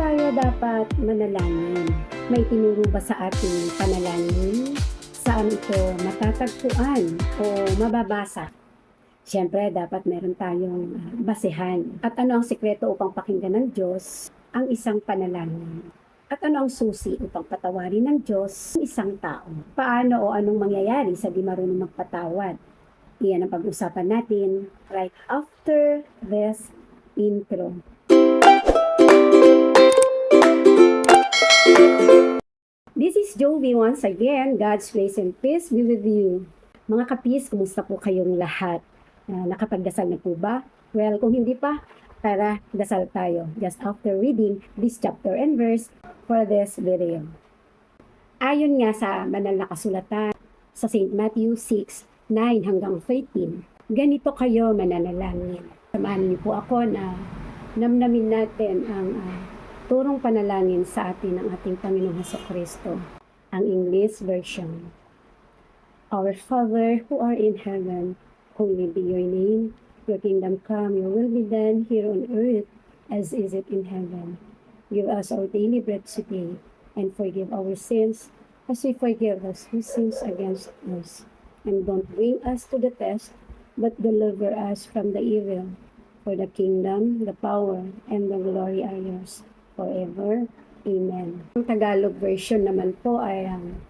tayo dapat manalangin? May tinuro ba sa ating panalangin? Saan ito matatagpuan o mababasa? Siyempre, dapat meron tayong ah, basehan. At ano ang sikreto upang pakinggan ng Diyos ang isang panalangin? At ano ang susi upang patawarin ng Diyos ang isang tao? Paano o anong mangyayari sa di marunong magpatawad? Iyan ang pag-usapan natin right after this intro. This is Jovi once again. God's grace and peace be with you. Mga kapis, kumusta po kayong lahat? Ah, nakapagdasal na po ba? Well, kung hindi pa, tara, dasal tayo. Just after reading this chapter and verse for this video. Ayon nga sa banal na kasulatan sa St. Matthew 6, 9 hanggang 13, ganito kayo mananalangin. Samahan niyo po ako na namnamin natin ang ah, turong panalangin sa atin ng ating Panginoong Heso Kristo. Ang English version. Our Father who are in heaven, holy be your name. Your kingdom come, your will be done here on earth as is it in heaven. Give us our daily bread today, and forgive our sins as we forgive those who sins against us. And don't bring us to the test, but deliver us from the evil. For the kingdom, the power, and the glory are yours forever. Amen. Ang Tagalog version naman po ay ang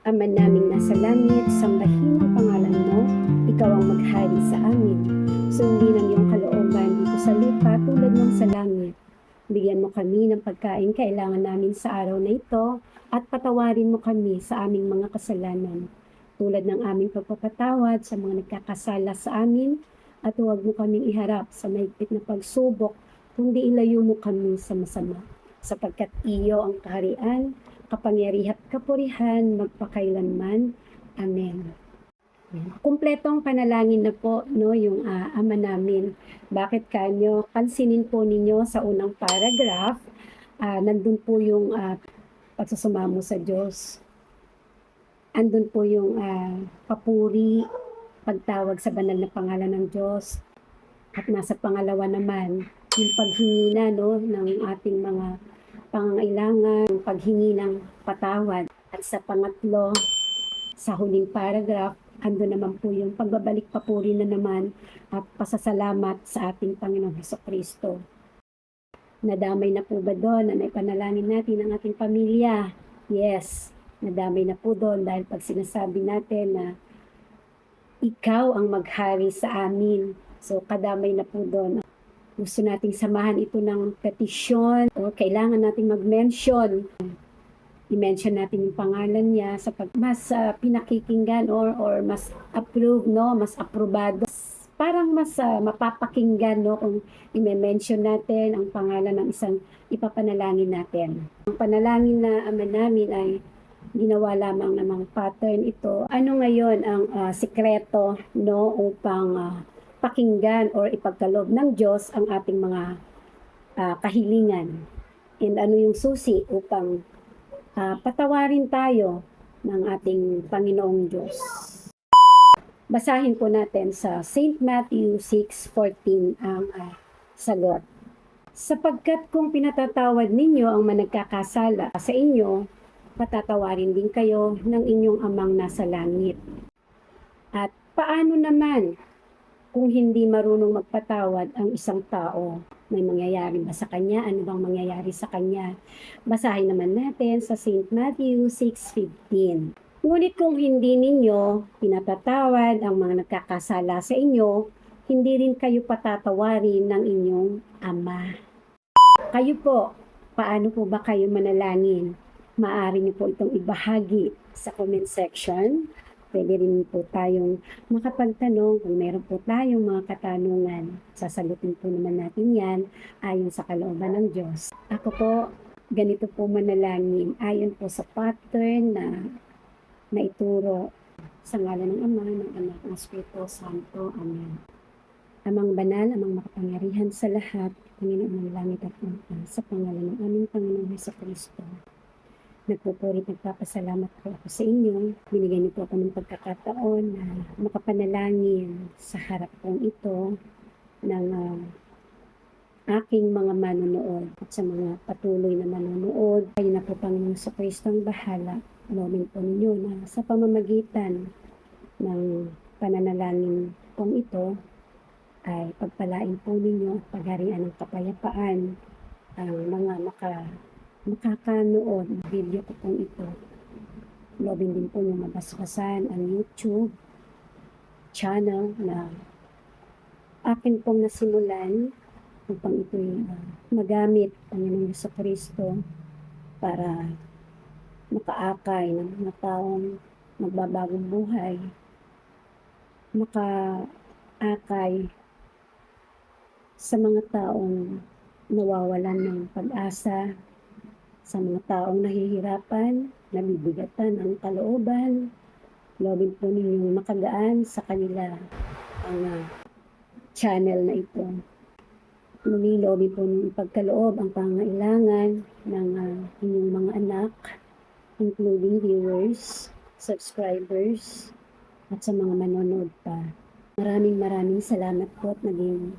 Ama naming nasa langit, sambahin ang pangalan mo, ikaw ang maghari sa amin. Sundin ang iyong kalooban dito sa lupa tulad ng sa langit. Bigyan mo kami ng pagkain kailangan namin sa araw na ito at patawarin mo kami sa aming mga kasalanan. Tulad ng aming pagpapatawad sa mga nagkakasala sa amin at huwag mo kaming iharap sa mahigpit na pagsubok kundi ilayo mo kami sa masama sapagkat iyo ang kaharian, kapangyarihan kapurihan magpakailanman. Amen. Kumpletong panalangin na po no yung ah, ama namin. Bakit kanyo? Pansinin po ninyo sa unang paragraph, ah, nandun po yung ah, pagsusumamo sa Diyos. Andun po yung ah, papuri, pagtawag sa banal na pangalan ng Diyos. At nasa pangalawa naman, yung paghingi na no, ng ating mga pangangailangan, paghingi ng patawad. At sa pangatlo, sa huling paragraph, ando naman po yung pagbabalik papuri na naman at pasasalamat sa ating Panginoong Heso Kristo. Nadamay na po ba doon na naipanalangin natin ang ating pamilya? Yes, nadamay na po doon dahil pag sinasabi natin na ikaw ang maghari sa amin. So, kadamay na po doon gusto nating samahan ito ng petisyon o kailangan nating mag-mention. I-mention natin yung pangalan niya sa pag mas ah, pinakikinggan or or mas approve no, mas aprobado. Parang mas ah, mapapakinggan no kung i-mention natin ang pangalan ng isang ipapanalangin natin. Ang panalangin na ama namin ay ginawa lamang namang pattern ito. Ano ngayon ang ah, sikreto no upang ah, pakinggan or ipagkaloob ng Diyos ang ating mga ah, kahilingan. And ano yung susi upang ah, patawarin tayo ng ating Panginoong Diyos. Basahin po natin sa St. Matthew 6.14 ang ah, sagot. Sapagkat kung pinatatawad ninyo ang managkakasala sa inyo, patatawarin din kayo ng inyong amang nasa langit. At paano naman kung hindi marunong magpatawad ang isang tao, may mangyayari ba sa kanya? Ano bang mangyayari sa kanya? Basahin naman natin sa St. Matthew 6.15. Ngunit kung hindi ninyo pinatatawad ang mga nagkakasala sa inyo, hindi rin kayo patatawarin ng inyong ama. Kayo po, paano po ba kayo manalangin? Maaari niyo po itong ibahagi sa comment section pwede rin po tayong makapagtanong kung meron po tayong mga katanungan. Sasagutin po naman natin yan ayon sa kalooban ng Diyos. Ako po, ganito po manalangin ayon po sa pattern na naituro sa ngalan ng Ama, ng Anak, ng Espiritu Santo. Amen. Amang banal, amang makapangyarihan sa lahat, Panginoon ng langit at lupa, sa pangalan ng aming Panginoong Heso Kristo. Nagpupuri, nagpapasalamat po ako sa inyo. Binigyan niyo po ako ng pagkakataon na makapanalangin sa harap pong ito ng ah, aking mga manonood at sa mga patuloy na manonood. Kayo na po Panginoon sa Kristo ang bahala. Lomin po ninyo na sa pamamagitan ng pananalangin pong ito ay pagpalain po ninyo at pagharian ng kapayapaan ang mga maka, makakanood ng video ko pong ito. Lobin din po nyo mabasbasan ang YouTube channel na akin pong nasimulan upang ito'y ah, magamit Panginoong Yeso Kristo para makaakay ng mga taong magbabagong buhay, makaakay sa mga taong nawawalan ng pag-asa, sa mga taong nahihirapan, nabibigatan ang kalooban, lobin po ninyong makagaan sa kanila ang ah, channel na ito. Muli, lobby po ng ipagkaloob ang pangailangan ng ah, inyong mga anak, including viewers, subscribers, at sa mga manonood pa. Maraming maraming salamat po at naging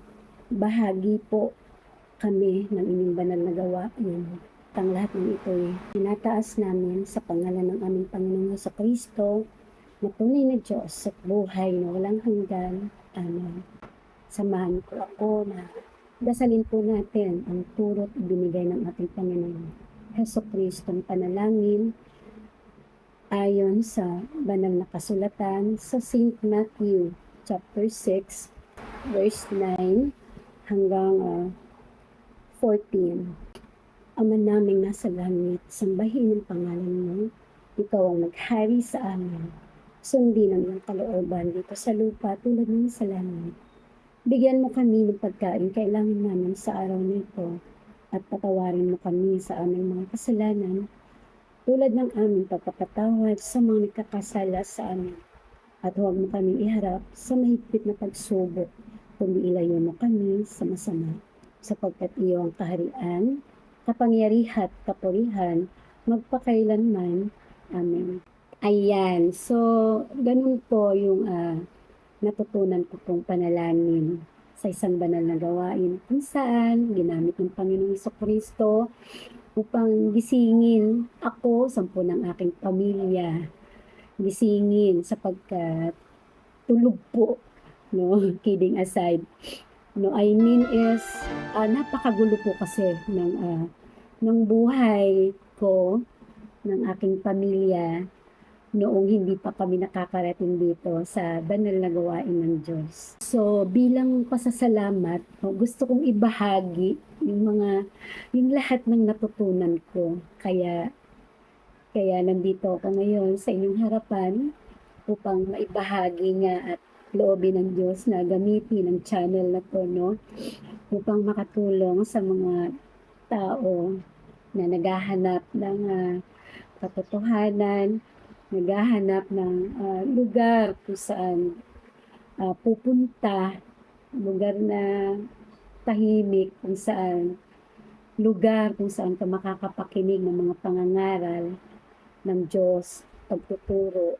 bahagi po kami ng inyong banal na gawain. At ang lahat ng ito ay tinataas namin sa pangalan ng aming Panginoong sa Kristo na tunay na Diyos at buhay na walang hanggan. Amen. Samahan ko ako na dasalin po natin ang turot ibinigay ng ating Panginoon. Heso Kristo ang panalangin ayon sa banal na kasulatan sa St. Matthew chapter 6 verse 9 hanggang ah, 14. Ama naming nasa langit, sambahin ang pangalan mo. Ikaw ang naghari sa amin. Sundin ang iyong kalooban dito sa lupa tulad ng sa langit. Bigyan mo kami ng pagkain kailangan namin sa araw na ito at patawarin mo kami sa aming mga kasalanan tulad ng aming pagpapatawad sa mga nagkakasala sa amin. At huwag mo kami iharap sa mahigpit na pagsubok, kundi ilayo mo kami sa masama. Sapagkat iyo ang kaharian, kapangyarihan kapurihan, magpakailanman. Amen. Ayan. So, ganun po yung ah, natutunan ko pong panalangin sa isang banal na gawain kung saan ginamit ng Panginoong Kristo upang gisingin ako, sampu ng aking pamilya, gisingin sapagkat tulog po, no? Kidding aside. No, I mean is, ah, napakagulo po kasi ng, ah, ng buhay ko, ng aking pamilya, noong hindi pa kami nakakarating dito sa banal na gawain ng Diyos. So, bilang pasasalamat, gusto kong ibahagi yung mga, yung lahat ng natutunan ko. Kaya, kaya nandito ako ngayon sa inyong harapan upang maibahagi nga at loobin ng Diyos na gamitin ang channel na to, no? Upang makatulong sa mga tao na naghahanap ng ah, katotohanan, naghahanap ng ah, lugar kung saan ah, pupunta, lugar na tahimik kung saan lugar kung saan ka makakapakinig ng mga pangangaral ng Diyos, pagtuturo,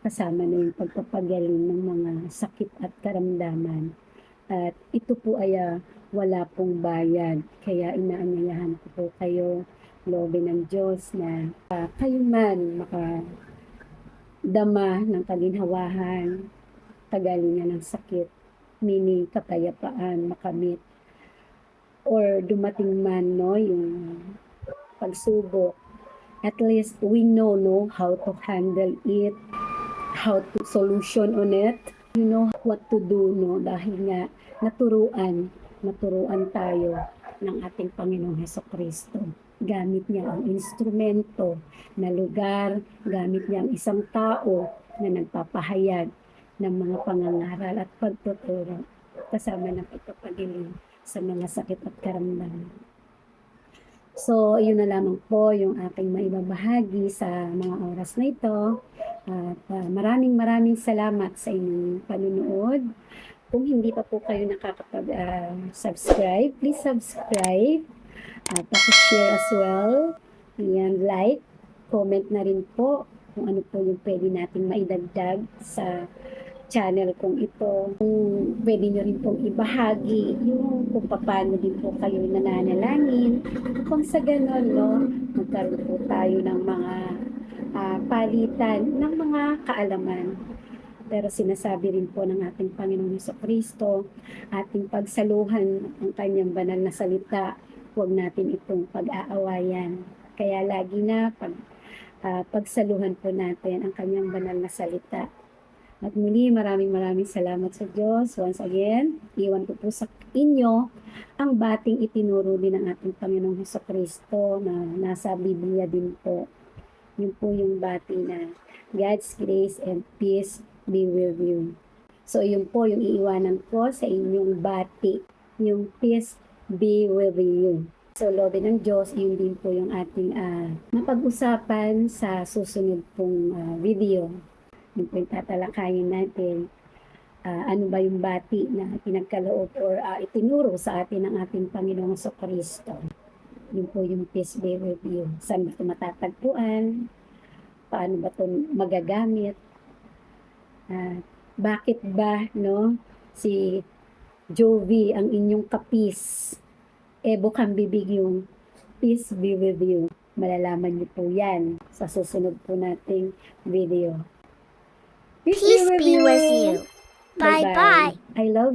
kasama na yung pagpapagaling ng mga sakit at karamdaman. At ito po ay ah, wala pong bayad. Kaya inaanyayahan ko po kayo, lobe ng Diyos na ah, kayo man makadama ng kaginhawahan, kagalingan ng sakit, meaning kapayapaan, makamit, or dumating man no, yung pagsubok. At least we know no how to handle it, how to solution on it. You know what to do no dahil nga naturuan, naturuan tayo ng ating Panginoong Heso Kristo. Gamit niya ang instrumento na lugar, gamit niya ang isang tao na nagpapahayag ng mga pangangaral at pagtuturo kasama ng pagpapagiling sa mga sakit at karamdaman. So, yun na lamang po yung aking maibabahagi sa mga oras na ito. At ah, maraming maraming salamat sa inyong panunood. Kung hindi pa po kayo nakakapag-subscribe, please subscribe. At share as well. Ayan, like, comment na rin po kung ano po yung pwede nating maidagdag sa channel kong ito. Kung pwede nyo rin pong ibahagi yung kung paano din po kayo nananalangin. Kung sa ganon, no, magkaroon po tayo ng mga ah, palitan ng mga kaalaman. Pero sinasabi rin po ng ating Panginoong Heso Kristo, ating pagsaluhan ang kanyang banal na salita, huwag natin itong pag-aawayan. Kaya lagi na pag, ah, pagsaluhan po natin ang kanyang banal na salita. At muli, maraming maraming salamat sa Diyos. Once again, iwan ko po sa inyo ang bating itinuro din ng ating Panginoong Heso Kristo na nasa Biblia din po. Yun po yung bati na God's grace and peace be with you. So, yun po yung iiwanan ko sa inyong bati. Yung peace be with you. So, lobe ng Diyos, yun din po yung ating ah, mapag-usapan sa susunod pong ah, video. Yun po yung tatalakayin natin. Ah, ano ba yung bati na pinagkaloob or ah, itinuro sa atin ng ating Panginoong Kristo. Yun po yung peace be with you. Saan ba ito matatagpuan? Paano ba ito magagamit? Ah, bakit ba no si Jovi ang inyong kapis? E bukang bibig yung peace be with you. Malalaman niyo po yan sa susunod po nating video. Peace be with you. Bye bye. I love